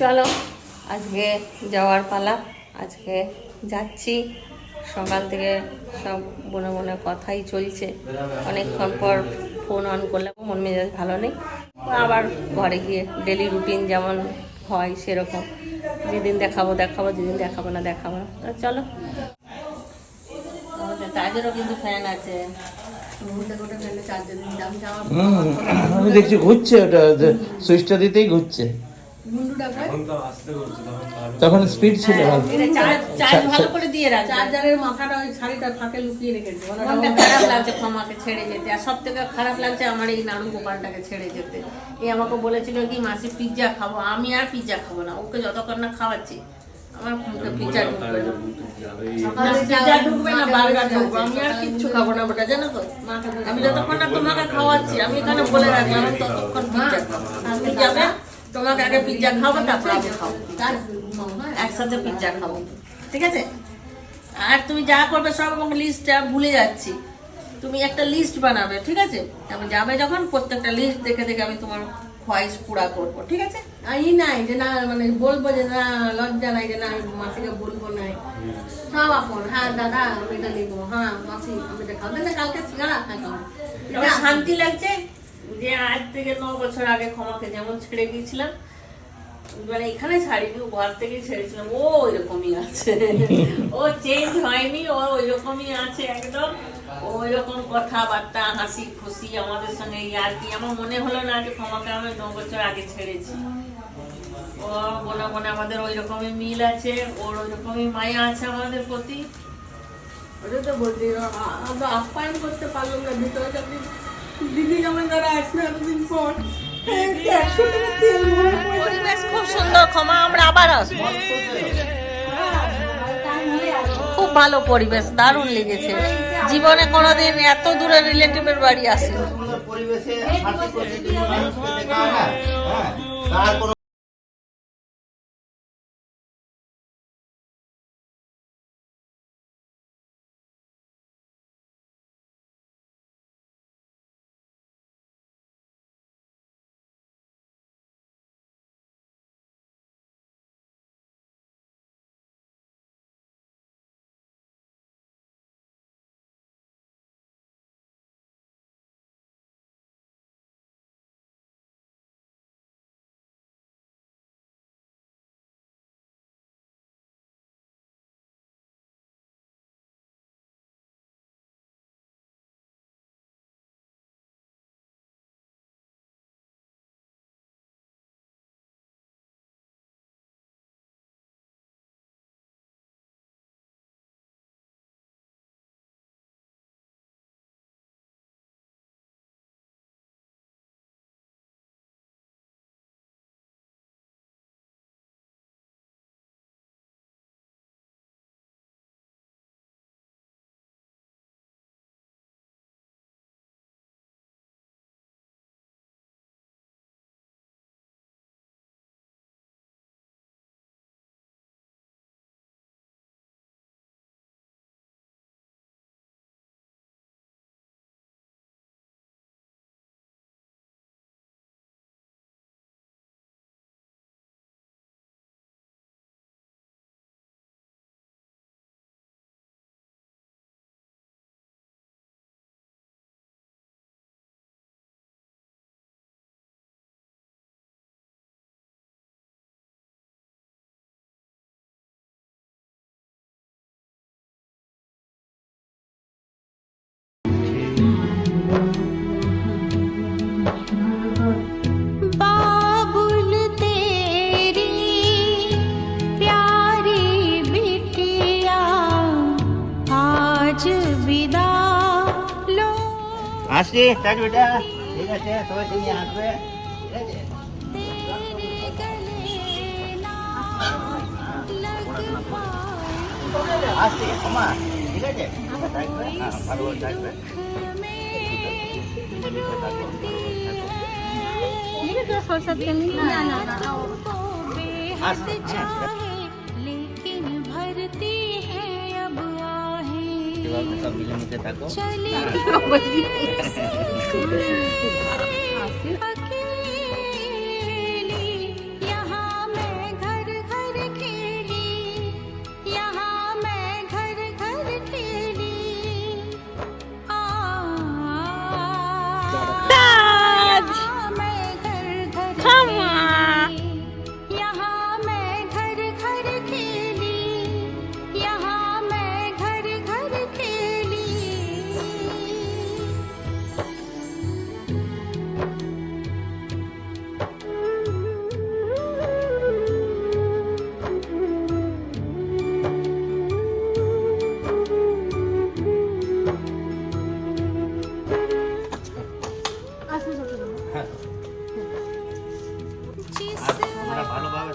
চলো, আজকে যাওয়ার পালা। আজকে যাচ্ছি। সকাল থেকে সব বনে বনে কথাই চলছে। অনেকক্ষণ পর ফোন অন করলাম, মন মেজাজ ভালো নেই। আবার ঘরে গিয়ে ডেলি রুটিন যেমন হয় সেরকম। যেদিন দেখাবো দেখাবো, যেদিন দেখাবো না দেখাবো না। চলো। আমাদের কিন্তু ফ্যান আছে। আমি দেখছি ঘুরছে ওটা সুইচটা দিতেই ঘুরছে। তখন স্পিড ছিল হ্যাঁ, এটা চার্জ চার্জ ভালো করে দিয়ে রাখবে। চার্জারের মাথাটা ওই শাড়িটা ফাঁকে লুকিয়ে রেখেছে। মনটা খারাপ লাগছে ক্ষমাকে ছেড়ে যেতে। আর সব থেকে খারাপ লাগছে আমার এই নাড়ু গোপালটাকে ছেড়ে যেতে। এই আমাকে বলেছিল কি মাসি পিৎজা খাব। আমি আর পিৎজা খাব না। ওকে যতক্ষণ না খাওয়াচ্ছি আমার মুখে পিৎজা ঢুকবে না। না, পিৎজা ঢুকবে না বার্গার ঢুকবে। আমি আর কিচ্ছু খাব না ওটা জানো তো? আমি যতক্ষণ না তোমাকে খাওয়াচ্ছি আমি এখানে বলে রাখলাম আমি ততক্ষণ পিৎজা খাব। তোমাকে আগে পিৎজা খাব তারপর আমি খাব একসাথে পিৎজা খাব। ঠিক আছে? আর তুমি যা করবে সব আমাকে লিস্টটা ভুলে যাচ্ছি। তুমি একটা লিস্ট বানাবে ঠিক আছে? আমি যাবে যখন প্রত্যেকটা লিস্ট দেখে দেখে আমি তোমার খোয়াইশ পুরা করব ঠিক আছে? এই নাই যে না মানে বলব যে না লজ্জা নাই যে না আমি মাসিকে বলব নাই। সব আপন। হ্যাঁ দাদা আমি এটা নিবো হ্যাঁ মাসি আমি এটা খাব। কালকে সিঙ্গারা হ্যাঁ শান্তি লাগছে? যে আজ থেকে ন বছর আগে ক্ষমাকে যেমন ছেড়ে গিয়েছিলাম মানে এখানে ছাড়িনি ঘর থেকেই ছেড়েছিলাম, ও ওইরকমই আছে। ও চেঞ্জ হয়নি, ও ওইরকমই আছে একদম। ওই রকম কথাবার্তা, হাসি খুশি আমাদের সঙ্গে আর কি। আমার মনে হলো না যে ক্ষমাকে আমি ন বছর আগে ছেড়েছি। ও মনে মনে আমাদের ওই রকমই মিল আছে, ওর ওই রকমই মায়া আছে আমাদের প্রতি। ওটা তো বলছি আপ্যায়ন করতে পারলাম না ভিতরে যদি দিদি যেমন যারা আসবে এতদিন পর। পরিবেশ খুব সুন্দর ক্ষমা আমরা আবার আসব। খুব ভালো পরিবেশ দারুণ লেগেছে। জীবনে কোনোদিন এত দূরে রিলেটিভের বাড়ি আসে পরিবেশে আসছি চাট বেটা ঠিক আছে সবাই তুমি আসবে ঠিক আছে আসছি তোমার ঠিক আছে থাকবে হ্যাঁ ভালো থাকবে সরস্বতী না না না wag sabihin mo kita ko. Charlie, hindi ভালোভাবে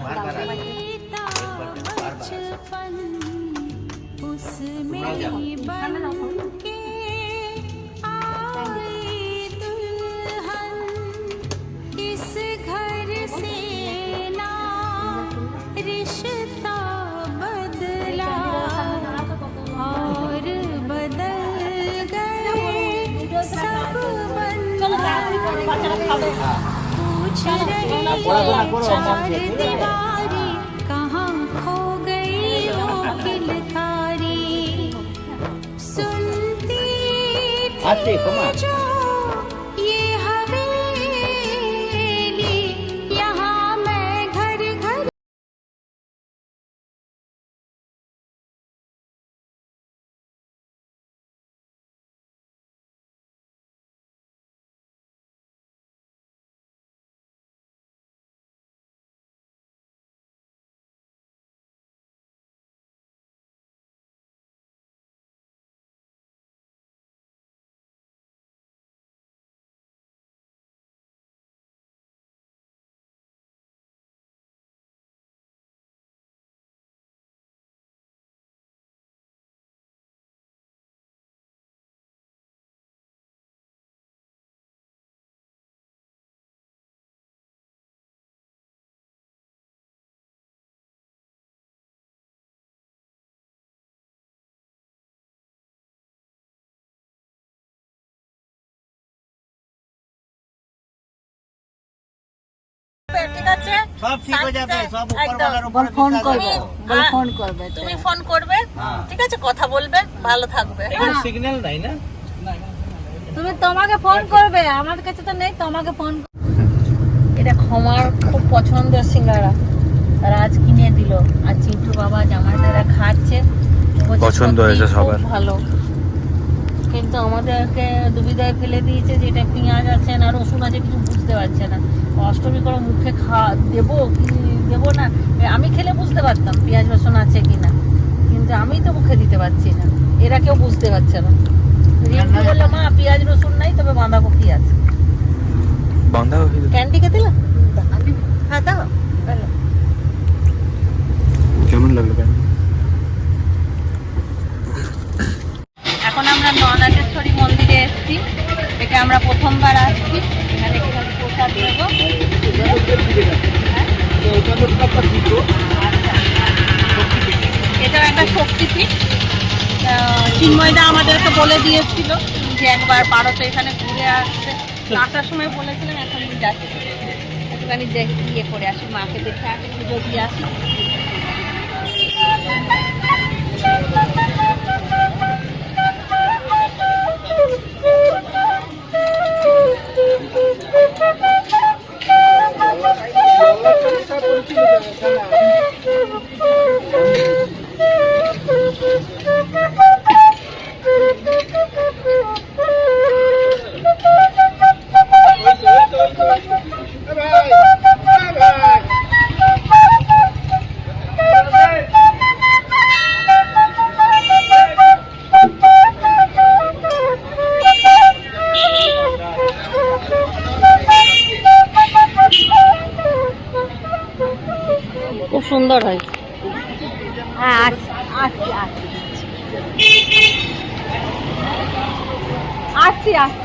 বারবার বারবার Gracias. Así, toma. সব ঠিক হয়ে যাবে সব উপরওয়ালার উপরে ফোন করবে বল হ্যাঁ। ফোন করবে তুমি ফোন করবে হ্যাঁ। ঠিক আছে কথা বলবে ভালো থাকবে সিগন্যাল নাই না? তুমি তোমাকে ফোন করবে আমার কাছে তো নেই তোমাকে ফোন এটা ক্ষমার খুব পছন্দের সিঙ্গারা। রাজ কিনে দিল আর চিন্টু বাবা জামাইদারা খাচ্ছে। পছন্দ হয়েছে সবার। ভালো। কিন্তু আমাদেরকে দুবিধায় ফেলে দিয়েছে যে এটা পেঁয়াজ আছে না রসুন আছে কিছু বুঝতে পারছে না। অষ্টমী করে মুখে খা দেবো কি দেবো না? আমি খেলে বুঝতে পারতাম পেঁয়াজ রসুন আছে কি না কিন্তু আমি তো মুখে দিতে পারছি না। এরা কেউ বুঝতে পারছে না। রিম্পি বলল মা পেঁয়াজ রসুন নাই তবে বাঁধাকপি আছে। বাঁধাকপি ক্যান্ডিকে দিলাম হ্যাঁ দাও তাহলে কেমন লাগল কেন এখন আমরা ননাটেশ্বরী মন্দিরে এসেছি এটা আমরা প্রথমবার আসছি এখানে কীভাবে প্রসাদ দেবো হ্যাঁ? আচ্ছা। এটাও একটা শক্তিপীঠ আহ, চিন্ময়দা আমাদেরকে বলে দিয়েছিল যে একবার ভারতে এখানে ঘুরে আসতে। আসার সময় বলেছিলেন, এখন যাচ্ছি। একটুখানি দেখি ইয়ে করে আসি, মাকে দেখে আসি, পুজো দিয়ে আসি। সুন্দর হয়। হ্যাঁ আসছি আসছি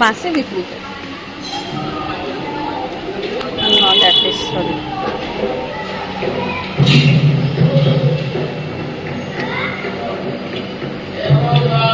বাসে বিক্রি করে الله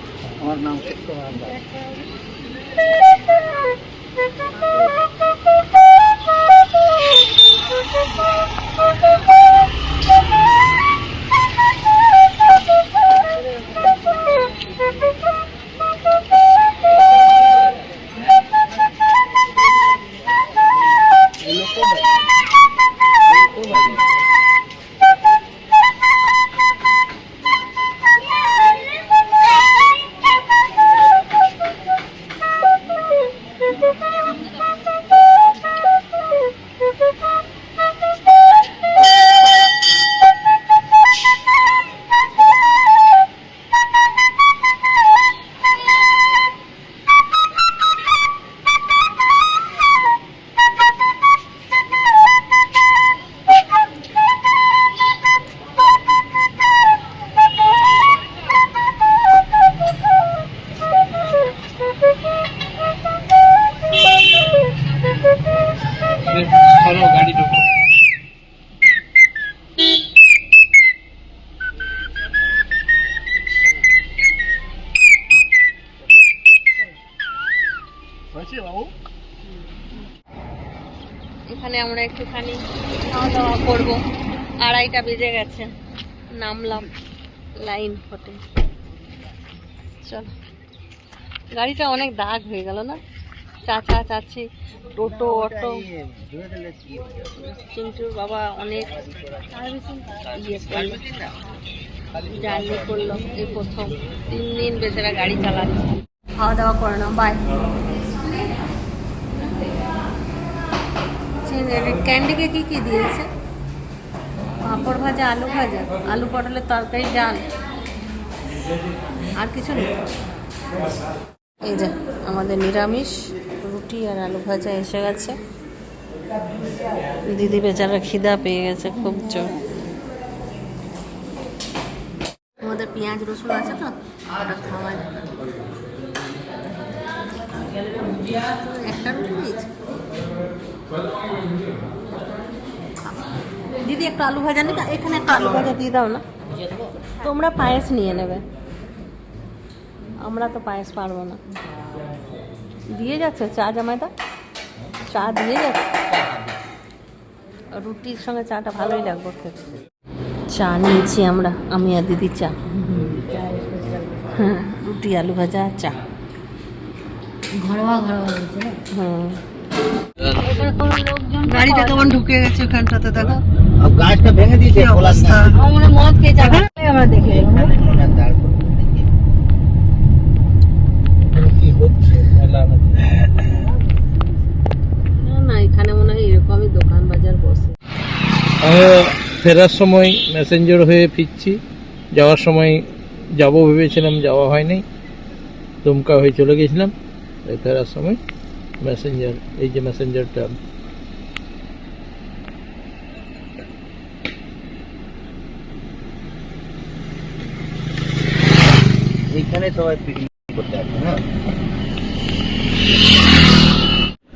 আমার নাম এখানে আমরা একটুখানি খাওয়া দাওয়া করব। আড়াইটা বেজে গেছে। নামলাম লাইন ফটে চলো। গাড়িটা অনেক দাগ হয়ে গেল না? চাচা, চাচি, টোটো, অটো। চিন্টুর বাবা অনেক ইয়ে করল। জার্নি করল এই প্রথম। তিন দিন বেচারা গাড়ি চালাচ্ছে। খাওয়া দাওয়া করে না বাই ক্যান্ডিকে কি কি দিয়েছে? পাঁপড় ভাজা, আলু ভাজা, আলু পটলের তরকারি, ডাল। আর কিছু নেই। এই যে, আমাদের নিরামিষ, রুটি আর আলু ভাজা এসে গেছে। দিদি বেচারা খিদা পেয়ে গেছে, খুব জোর। আমাদের পেঁয়াজ, রসুন আছে তো? খাওয়া একটা রুটি দিদি একটা আলু ভাজা নিতে এখানে একটা আলু ভাজা দিয়ে দাও না। তোমরা পায়েস নিয়ে নেবে। আমরা তো পায়েস পারব না। দিয়ে যাচ্ছে চা জামাইদা? চা দিয়ে যাচ্ছে। রুটির সঙ্গে চাটা ভালোই লাগবে খেতে চা নিয়েছি আমরা আমি আর দিদি চা। হ্যাঁ রুটি আলু ভাজা চা। ঘরোয়া ঘরোয়া হুম। গাড়িটা কেমন ঢুকে গেছে ওখানটাতে দেখো। গাছটা ভেঙে দিয়েছে অবস্থা? আমরা মদ খেয়ে যাব। আমরা দেখে না, না এখানে মনে হয় এরকমই দোকান বাজার বসে। ফেরার সময় মেসেঞ্জার হয়ে ফিরছি। যাওয়ার সময় যাব ভেবেছিলাম যাওয়া হয়নি। দুমকা হয়ে চলে গেছিলাম। ফেরার সময় মেসেঞ্জার এই যে মেসেঞ্জারটা এইখানে সবাই পিকনিক করতে আসবে না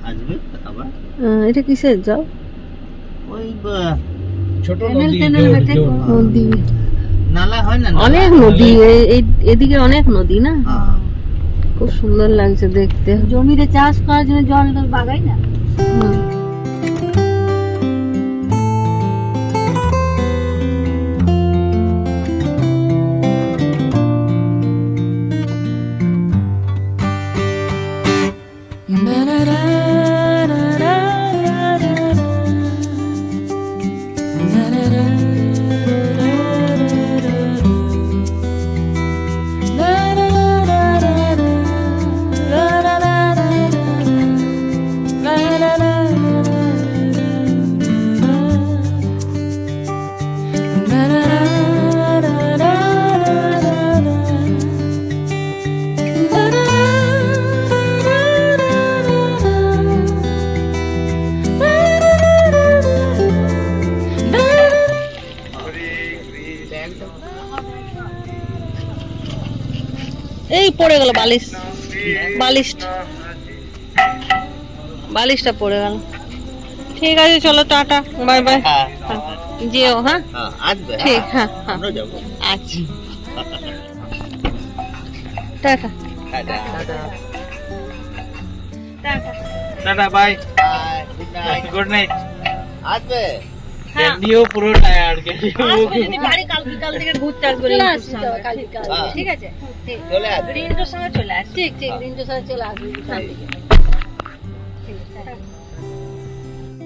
আসবে আবার? এটা কিসের? যাও। ওই বা- ছোট নদী। নালা হয় না অনেক নদী এই এদিকে অনেক নদী না? হ্যাঁ। খুব সুন্দর লাগছে দেখতে জমিতে চাষ করার জন্য জল বাগাই না হুম। বালিশটা পড়ে গেল। ঠিক আছে চলো টাটা বাই বাই। হ্যাঁ। যেও হ্যাঁ? হ্যাঁ আসবে ঠিক হ্যাঁ হ্যাঁ। আচ্ছা। Tata. Tata. Tata. Bye. Bye good night আসবে? পুরো টায়ার্ড বাড়ি কাল বিকাল থেকে ঘুরতে আসবে চলে আসছি তো কাল বিকাল হ্যাঁ। ঠিক আছে? চলে আসবে। রিন্টুর সঙ্গে চলে আসছি ঠিক ঠিক রিন্টুর সঙ্গে চলে আসবে।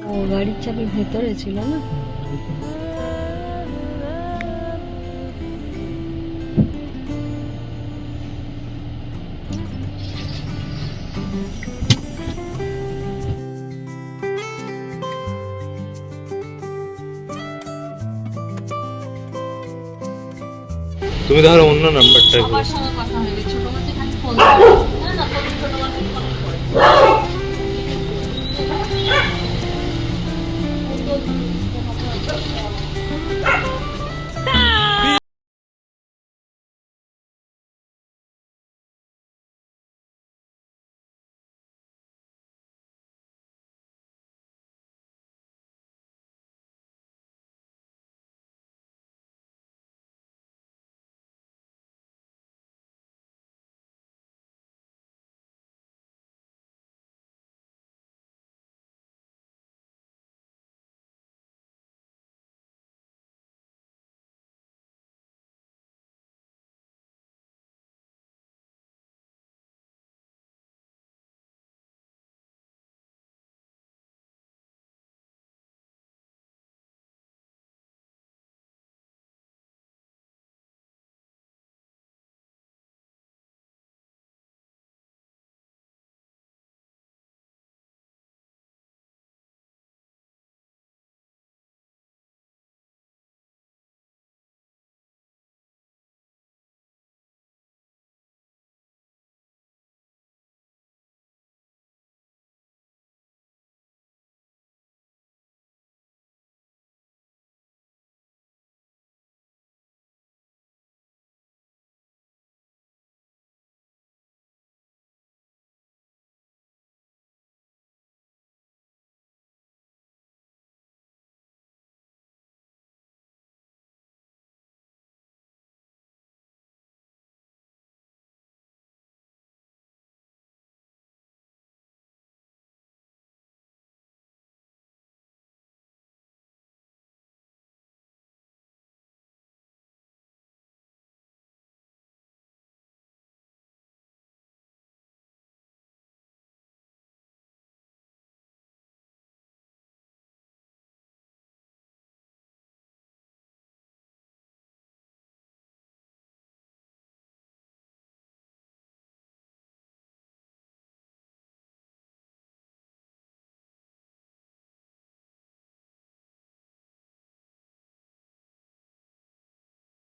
ও গাড়ির চাবি ভেতরে ছিল না? তুমি ধরো অন্য নাম্বারটা সবার সঙ্গে কথা হয়ে গেছে। ছোট মাঝে খালি ফোন